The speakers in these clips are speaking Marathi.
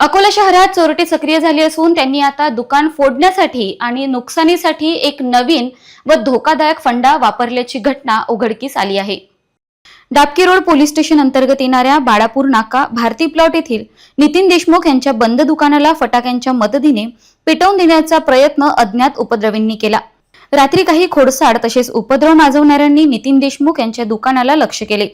अकोला शहरात चोरटे सक्रिय झाली असून त्यांनी आता दुकान फोडण्यासाठी आणि नुकसानीसाठी एक नवीन व धोकादायक फंडा वापरल्याची घटना उघडकीस आली आहे. डाबकी रोड पोलीस स्टेशन अंतर्गत येणाऱ्या बाळापूर नाका भारती प्लॉट येथील नितीन देशमुख यांच्या बंद दुकानाला फटाक्यांच्या मदतीने पेटवून देण्याचा प्रयत्न अज्ञात उपद्रवींनी केला. रात्री काही खोडसाड तसेच उपद्रव माजवणाऱ्यांनी नितीन देशमुख यांच्या दुकानाला लक्ष केले.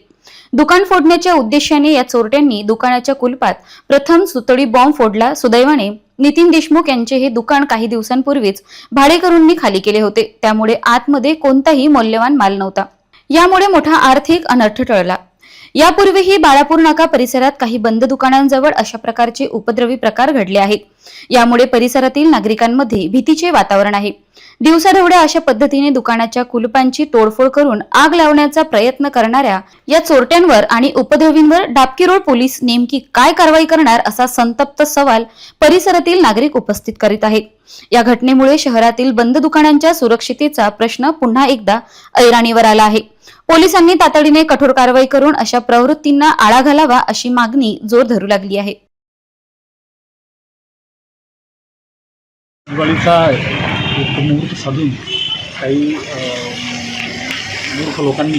दुकान फोडण्याच्या उद्देशाने या चोरट्यांनी दुकानाच्या कुलपात प्रथम सुतळी बॉम्ब फोडला. सुदैवाने नितीन देशमुख यांचे हे दुकान काही दिवसांपूर्वीच भाडेकरूंनी खाली केले होते. त्यामुळे आतमध्ये कोणताही मौल्यवान माल नव्हता. यामुळे मोठा आर्थिक अनर्थ टळला. यापूर्वीही बाळापूर नाका परिसरात काही बंद दुकानांजवळ अशा प्रकारचे उपद्रवी प्रकार घडले आहेत. यामुळे परिसरातील नागरिकांमध्ये भीतीचे वातावरण आहे. दिवसाढवड्या अशा पद्धतीने दुकानाच्या कुलपांची तोडफोड करून आग लावण्याचा प्रयत्न करणाऱ्या या चोरट्यांवर आणि उपद्रवींवर डाबकी रोड पोलीस नेमकी काय कारवाई करणार असा संतप्त सवाल परिसरातील नागरिक उपस्थित करीत आहेत. या घटनेमुळे शहरातील बंद दुकानांच्या सुरक्षितेचा प्रश्न पुन्हा एकदा ऐराणीवर आला आहे. पोलिसांनी तातडीने कठोर कारवाई करून अशा प्रवृत्तींना आळा घालावा अशी मागणी जोर धरू लागली आहे. दिवाळीचा मुहूर्त साधून काही मूर्ख लोकांनी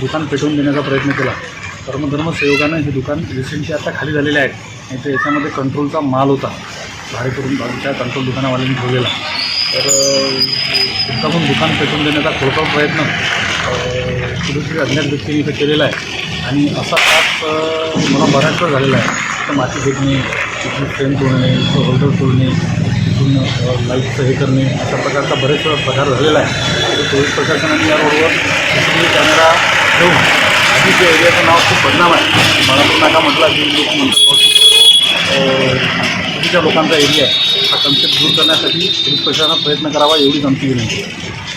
दुकान पेटवून देण्याचा प्रयत्न केला. धर्मधर्मसहयोगानं हे दुकान रिसेंटली आता खाली झालेले आहेत आणि तर याच्यामध्ये कंट्रोलचा माल होता. भाडे करून बाजूच्या कंट्रोल दुकानावाल्यांनी ठेवलेला. तर मुद्दामून दुकान पेटवून देण्याचा खोडकर प्रयत्न कुठेतरी अज्ञात व्यक्तीने इथं केलेला आहे. आणि असा त्रास मला बऱ्याच वेळ झालेला आहे. तर माती फेकणे तिथून फ्रेम तोडणे इथं होल्डर तोडणे तिथून लाईटचं हे करणे अशा प्रकारचा बरेच प्रकार झालेला आहे. तर पोलीस प्रशासनाने या रोडवर सीसीटीव्ही कॅमेरा ठेवून आधी जे एरियाचं नाव खूप बदनाम आहे. बाळापूर नाका म्हटला की लोक म्हणतात चुकीच्या लोकांचा एरिया आहे. हा कन्सेप्ट दूर करण्यासाठी पोलीस प्रयत्न करावा एवढीच आमची विनंती आहे.